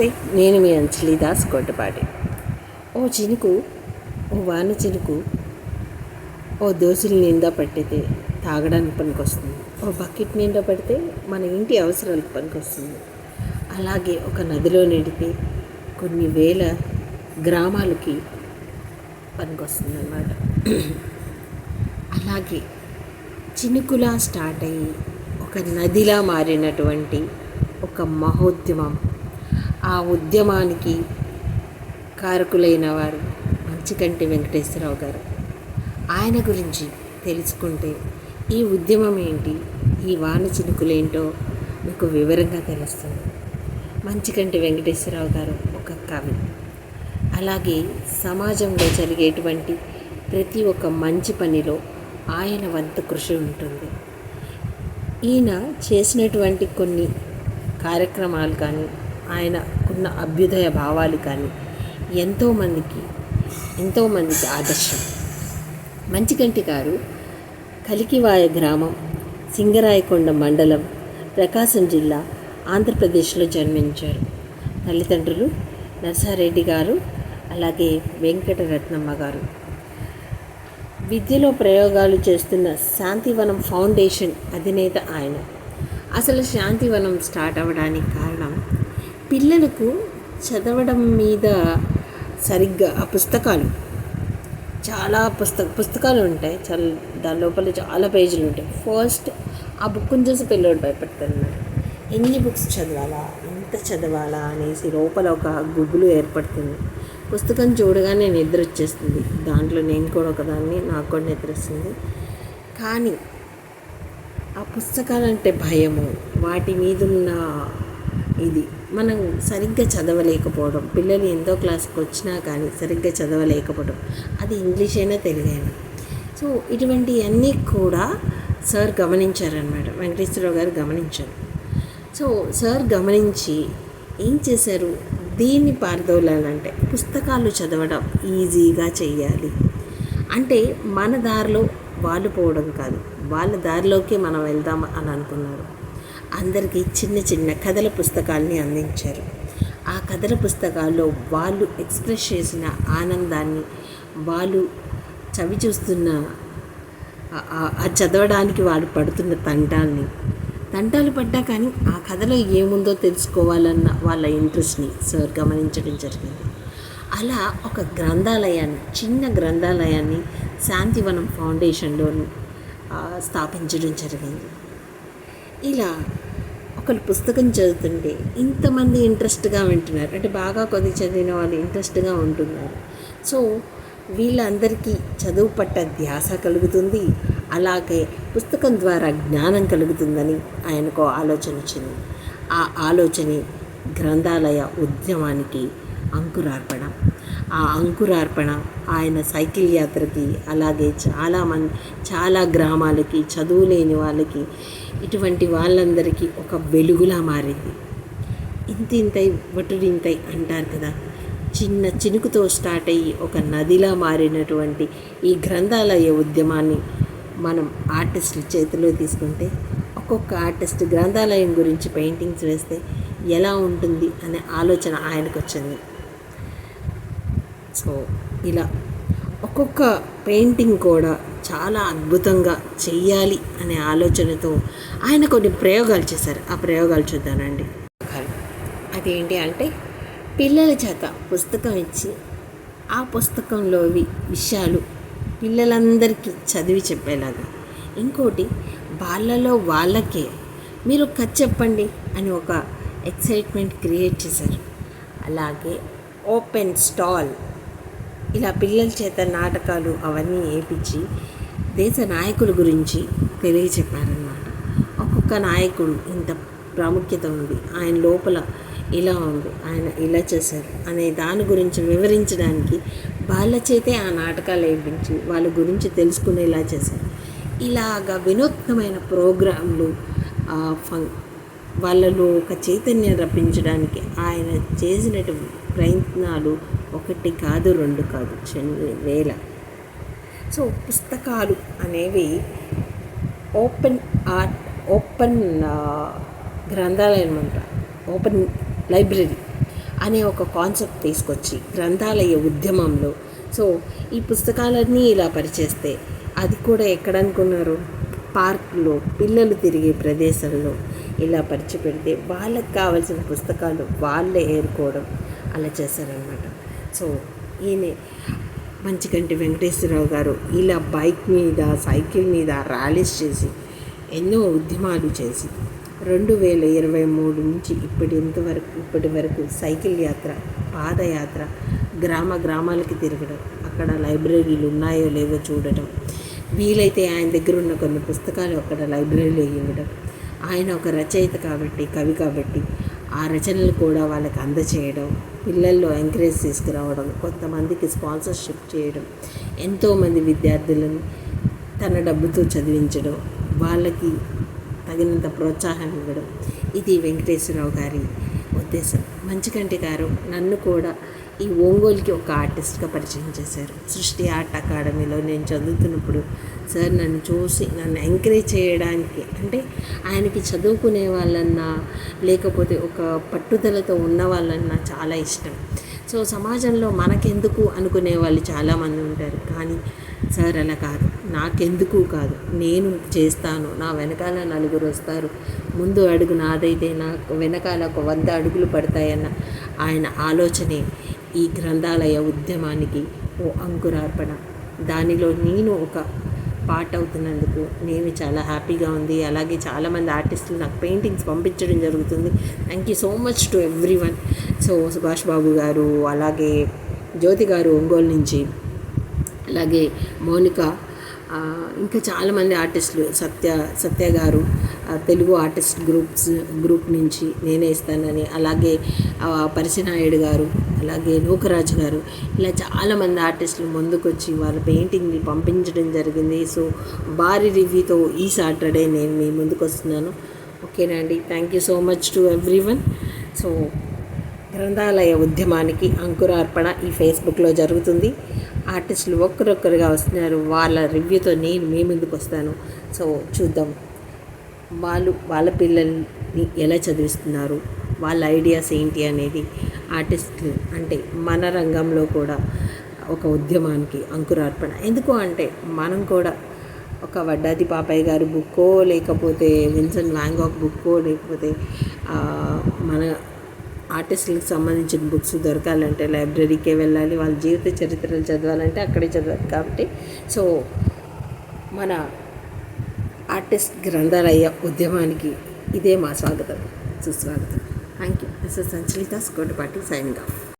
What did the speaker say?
నమస్తే నేను మీ అంచలిదాస్ కొట్టపాటి ఓ చినుకు ఓ వాన చినుకు ఓ దోశలు నిండా పట్టితే తాగడానికి పనికొస్తుంది. ఓ బకెట్ నిండా పడితే మన ఇంటి అవసరాలకు పనికొస్తుంది. అలాగే ఒక నదిలో నిడితే కొన్ని వేల గ్రామాలకి పనికొస్తుంది అన్నమాట. అలాగే చినుకులా స్టార్ట్ అయ్యి ఒక నదిలా మారినటువంటి ఒక మహోద్యమం ఆ ఉద్యమానికి కారకులైన వారు మంచికంటి వెంకటేశ్వరరావు గారు. ఆయన గురించి తెలుసుకుంటే ఈ ఉద్యమం ఏంటి ఈ వాన చినుకులేంటో మీకు వివరంగా తెలుస్తుంది. మంచికంటి వెంకటేశ్వరరావు గారు ఒక కవి. అలాగే సమాజంలో జరిగేటువంటి ప్రతి ఒక్క మంచి పనిలో ఆయన వంతు కృషి ఉంటుంది. ఈయన చేసినటువంటి కొన్ని కార్యక్రమాలు కానీ ఆయనకున్న అభ్యుదయ భావాలు కానీ ఎంతోమందికి ఎంతోమందికి ఆదర్శం. మంచికంటి గారు కలికివాయ గ్రామం సింగరాయకొండ మండలం ప్రకాశం జిల్లా ఆంధ్రప్రదేశ్లో జన్మించారు. తల్లిదండ్రులు నర్సారెడ్డి గారు అలాగే వెంకటరత్నమ్మ గారు. విద్యలో ప్రయోగాలు చేస్తున్న శాంతివనం ఫౌండేషన్ అధినేత ఆయన. అసలు శాంతివనం స్టార్ట్ అవ్వడానికి కారణం పిల్లలకు చదవడం మీద సరిగ్గా ఆ పుస్తకాలు చాలా పుస్తక పుస్తకాలు ఉంటాయి. చాలా దాని లోపల చాలా పేజీలు ఉంటాయి. ఫస్ట్ ఆ బుక్ని చూసి పిల్లోడు భయపడుతున్నాడు. ఎన్ని బుక్స్ చదవాలా? ఎంత చదవాలా అనేసి లోపల ఒక గుబులు ఏర్పడుతుంది. పుస్తకం చూడగానే నిద్ర వచ్చేస్తుంది. దాంట్లో నేను కూడా ఒకదాన్ని నాకు కూడా నిద్ర వస్తుంది. కానీ ఆ పుస్తకాలంటే భయము. వాటి మీద ఉన్న ఇది. మనం సరిగ్గా చదవలేకపోవడం పిల్లలు ఎంతో క్లాస్కి వచ్చినా కానీ సరిగ్గా చదవలేకపోవడం అది ఇంగ్లీష్ అయినా తెలుగైనా. సో ఇటువంటివన్నీ కూడా సార్ గమనించారనమాట వెంకటేశ్వరరావు గారు గమనించారు. సో సార్ గమనించి ఏం చేశారు? దీన్ని పారదోలాలంటే పుస్తకాలు చదవడం ఈజీగా చేయాలి అంటే మన దారిలో వాళ్ళు పోవడం కాదు వాళ్ళ దారిలోకి మనం వెళ్దాం అని అనుకున్నారు. అందరికీ చిన్న చిన్న కథల పుస్తకాల్ని అందించారు. ఆ కథల పుస్తకాల్లో వాళ్ళు ఎక్స్ప్రెస్ చేసిన ఆనందాన్ని వాళ్ళు చవి చూస్తున్న ఆ చదవడానికి వాళ్ళు పడుతున్న తంటాన్ని తంటాలు పడ్డా కానీ ఆ కథలో ఏముందో తెలుసుకోవాలన్న వాళ్ళ ఇంట్రెస్ట్ని సార్ గమనించడం జరిగింది. అలా ఒక గ్రంథాలయాన్ని చిన్న గ్రంథాలయాన్ని శాంతివనం ఫౌండేషన్లో స్థాపించడం జరిగింది. ఇలా ఒకరు పుస్తకం చదువుతుంటే ఇంతమంది ఇంట్రెస్ట్గా వింటున్నారు. అంటే బాగా కొద్ది చదివిన వాళ్ళు ఇంట్రెస్ట్గా ఉంటున్నారు. సో వీళ్ళందరికీ చదువు పట్ట ధ్యాస కలుగుతుంది. అలాగే పుస్తకం ద్వారా జ్ఞానం కలుగుతుందని ఆయనకు ఆలోచన వచ్చింది. ఆ ఆలోచనే గ్రంథాలయ ఉద్యమానికి అంకురార్పణ. ఆ అంకురార్పణ ఆయన సైకిల్ యాత్రకి అలాగే చాలామంది చాలా గ్రామాలకి చదువు లేని వాళ్ళకి ఇటువంటి వాళ్ళందరికీ ఒక వెలుగులా మారింది. ఇంతింతై వటుడింతై అంటారు కదా. చిన్న చినుకుతో స్టార్ట్ అయ్యి ఒక నదిలా మారినటువంటి ఈ గ్రంథాలయ ఉద్యమాన్ని మనం ఆర్టిస్టుల చేతిలో తీసుకుంటే ఒక్కొక్క ఆర్టిస్ట్ గ్రంథాలయం గురించి పెయింటింగ్స్ వేస్తే ఎలా ఉంటుంది అనే ఆలోచన ఆయనకు వచ్చింది సో ఇలా ఒక్కొక్క పెయింటింగ్ కూడా చాలా అద్భుతంగా చెయ్యాలి అనే ఆలోచనతో ఆయన కొన్ని ప్రయోగాలు చేశారు. ఆ ప్రయోగాలు చూద్దానండి అదేంటి అంటే పిల్లల చేత పుస్తకం ఇచ్చి ఆ పుస్తకంలోవి విషయాలు పిల్లలందరికీ చదివి చెప్పేలాగా. ఇంకోటి వాళ్ళలో వాళ్ళకే మీరు కథ చెప్పండి అని ఒక ఎక్సైట్మెంట్ క్రియేట్ చేశారు. అలాగే ఓపెన్ స్టాల్ ఇలా పిల్లల చేత నాటకాలు అవన్నీ వేపించి దేశ నాయకుల గురించి తెలియచెప్పారన్నమాట. ఒక్కొక్క నాయకుడు ఇంత ప్రాముఖ్యత ఉంది ఆయన లోపల ఇలా ఉంది ఆయన ఇలా చేశారు అనే దాని గురించి వివరించడానికి వాళ్ళ చేతే ఆ నాటకాలు వేయించి వాళ్ళ గురించి తెలుసుకునేలా చేశారు. ఇలాగా వినూత్నమైన ప్రోగ్రాంలు ఫం వాళ్ళలో ఒక చైతన్యం రప్పించడానికి ఆయన చేసిన ప్రయత్నాలు ఒకటి కాదు రెండు కాదు వేల. సో పుస్తకాలు అనేవి ఓపెన్ ఆర్ట్ ఓపెన్ గ్రంథాలయం అంట ఓపెన్ లైబ్రరీ అనే ఒక కాన్సెప్ట్ తీసుకొచ్చి గ్రంథాలయ ఉద్యమంలో. సో ఈ పుస్తకాలన్నీ ఇలా పరిచేస్తే అది కూడా ఎక్కడ అనుకున్నారు పార్క్లో పిల్లలు తిరిగే ప్రదేశంలో. ఇలా పరిచి పెడితే వాళ్ళకి కావాల్సిన పుస్తకాలు వాళ్ళే ఏరుకోవడం అలా చేశారనమాట సో ఈయన మంచికంటి వెంకటేశ్వరరావు గారు ఇలా బైక్ మీద సైకిల్ మీద ర్యాలీస్ చేసి ఎన్నో ఉద్యమాలు చేసి రెండు వేల ఇరవై మూడు నుంచి ఇప్పటి ఇంతవరకు ఇప్పటి వరకు సైకిల్ యాత్ర పాదయాత్ర గ్రామ గ్రామాలకి తిరగడం అక్కడ లైబ్రరీలు ఉన్నాయో లేవో చూడటం వీలైతే ఆయన దగ్గర ఉన్న కొన్ని పుస్తకాలు అక్కడ లైబ్రరీలో ఇవ్వడం ఆయన ఒక రచయిత కాబట్టి కవి కాబట్టి ఆ రచనలు కూడా వాళ్ళకి అందచేయడం పిల్లల్లో ఎంకరేజ్ తీసుకురావడం కొంతమందికి స్పాన్సర్షిప్ చేయడం ఎంతోమంది విద్యార్థులను తన డబ్బుతో చదివించడం వాళ్ళకి తగినంత ప్రోత్సాహం ఇవ్వడం. ఇది వెంకటేశ్వరరావు గారి ఉద్దేశం. మంచికంటి గారు నన్ను కూడా ఈ ఒంగోలుకి ఒక ఆర్టిస్ట్గా పరిచయం చేశారు. సృష్టి ఆర్ట్ అకాడమీలో నేను చదువుతున్నప్పుడు సార్ నన్ను చూసి నన్ను ఎంకరేజ్ చేయడానికి అంటే ఆయనకి చదువుకునే వాళ్ళన్నా లేకపోతే ఒక పట్టుదలతో ఉన్న వాళ్ళన్నా చాలా ఇష్టం. సో సమాజంలో మనకెందుకు అనుకునే వాళ్ళు చాలామంది ఉంటారు. కానీ సార్ అలా కాదు. నాకెందుకు కాదు. నేను చేస్తాను. నా వెనకాల నలుగురు వస్తారు. ముందు అడుగు నాదైతే నాకు వెనకాల ఒక వంద అడుగులు పడతాయన్న ఆయన ఆలోచనే ఈ గ్రంథాలయ ఉద్యమానికి ఓ అంకురార్పణ. దానిలో నేను ఒక పార్ట్ అవుతున్నందుకు నేను చాలా హ్యాపీగా ఉంది. అలాగే చాలామంది ఆర్టిస్టులు నాకు పెయింటింగ్స్ పంపించడం జరుగుతుంది. Thank you so much to every one so Subhash Babu garu అలాగే జ్యోతి గారు ఒంగోలు నుంచి అలాగే మౌనిక ఇంకా చాలామంది ఆర్టిస్టులు సత్య సత్య గారు తెలుగు ఆర్టిస్ట్ గ్రూప్స్ గ్రూప్ నుంచి నేనే ఇస్తానని అలాగే పరిశనాయుడు గారు అలాగే నూకరాజు గారు ఇలా చాలామంది ఆర్టిస్టులు ముందుకొచ్చి వాళ్ళ పెయింటింగ్ని పంపించడం జరిగింది. సో భారీ రివ్యూతో ఈ సాటర్డే నేను మీ ముందుకు వస్తున్నాను ఓకేనా అండి? Thank you so much to every one so గ్రంథాలయ ఉద్యమానికి అంకురార్పణ ఈ ఫేస్బుక్లో జరుగుతుంది. ఆర్టిస్టులు ఒక్కరొక్కరుగా వస్తున్నారు. వాళ్ళ రివ్యూతో నేను మీ ముందుకు వస్తాను సో చూద్దాం. వాళ్ళు వాళ్ళ పిల్లల్ని ఎలా చదివిస్తున్నారు? వాళ్ళ ఐడియాస్ ఏంటి అనేది ఆర్టిస్టులు అంటే మన రంగంలో కూడా ఒక ఉద్యమానికి అంకురార్పణ. ఎందుకు అంటే మనం కూడా ఒక వడ్డాది పాపయ్య గారి బుక్కో లేకపోతే విన్సన్ వ్యాంగాక్ బుక్కో లేకపోతే మన ఆర్టిస్టులకు సంబంధించిన బుక్స్ దొరకాలంటే లైబ్రరీకే వెళ్ళాలి వాళ్ళ జీవిత చరిత్రలు చదవాలంటే అక్కడే చదవాలి కాబట్టి. సో మన ఆర్టిస్ట్ గ్రంథాలయ ఉద్యమానికి ఇదే మా స్వాగతం. సుస్వాగతం. థ్యాంక్ యూ దిస్ సంచలిత స్కోటపాటి సైనింగ్ ఆఫ్